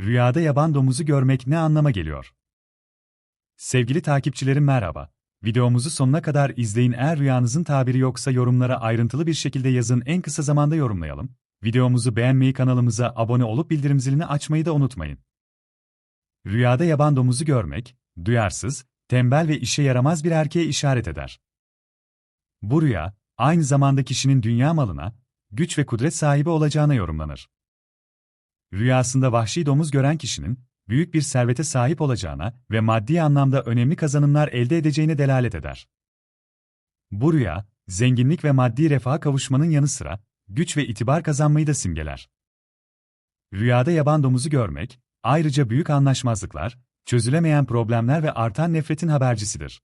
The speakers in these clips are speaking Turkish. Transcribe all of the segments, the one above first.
Rüyada yaban domuzu görmek ne anlama geliyor? Sevgili takipçilerim merhaba. Videomuzu sonuna kadar izleyin eğer rüyanızın tabiri yoksa yorumlara ayrıntılı bir şekilde yazın en kısa zamanda yorumlayalım. Videomuzu beğenmeyi kanalımıza abone olup bildirim zilini açmayı da unutmayın. Rüyada yaban domuzu görmek, duyarsız, tembel ve işe yaramaz bir erkeğe işaret eder. Bu rüya, aynı zamanda kişinin dünya malına, güç ve kudret sahibi olacağına yorumlanır. Rüyasında vahşi domuz gören kişinin, büyük bir servete sahip olacağına ve maddi anlamda önemli kazanımlar elde edeceğine delalet eder. Bu rüya, zenginlik ve maddi refaha kavuşmanın yanı sıra, güç ve itibar kazanmayı da simgeler. Rüyada yaban domuzu görmek, ayrıca büyük anlaşmazlıklar, çözülemeyen problemler ve artan nefretin habercisidir.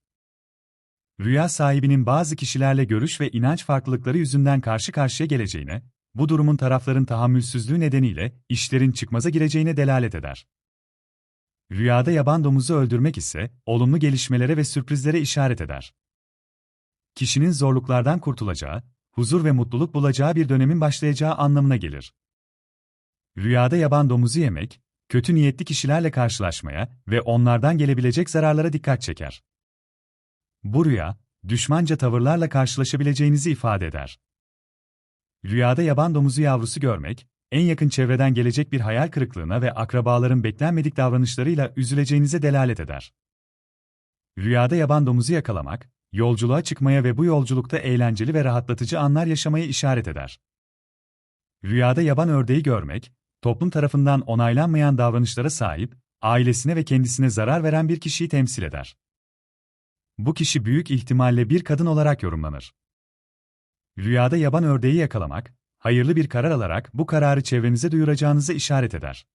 Rüya sahibinin bazı kişilerle görüş ve inanç farklılıkları yüzünden karşı karşıya geleceğine, bu durumun tarafların tahammülsüzlüğü nedeniyle işlerin çıkmaza gireceğine delalet eder. Rüyada yaban domuzu öldürmek ise olumlu gelişmelere ve sürprizlere işaret eder. Kişinin zorluklardan kurtulacağı, huzur ve mutluluk bulacağı bir dönemin başlayacağı anlamına gelir. Rüyada yaban domuzu yemek, kötü niyetli kişilerle karşılaşmaya ve onlardan gelebilecek zararlara dikkat çeker. Bu rüya, düşmanca tavırlarla karşılaşabileceğinizi ifade eder. Rüyada yaban domuzu yavrusu görmek, en yakın çevreden gelecek bir hayal kırıklığına ve akrabaların beklenmedik davranışlarıyla üzüleceğinize delalet eder. Rüyada yaban domuzu yakalamak, yolculuğa çıkmaya ve bu yolculukta eğlenceli ve rahatlatıcı anlar yaşamaya işaret eder. Rüyada yaban ördeği görmek, toplum tarafından onaylanmayan davranışlara sahip, ailesine ve kendisine zarar veren bir kişiyi temsil eder. Bu kişi büyük ihtimalle bir kadın olarak yorumlanır. Rüyada yaban ördeği yakalamak, hayırlı bir karar alarak bu kararı çevrenize duyuracağınıza işaret eder.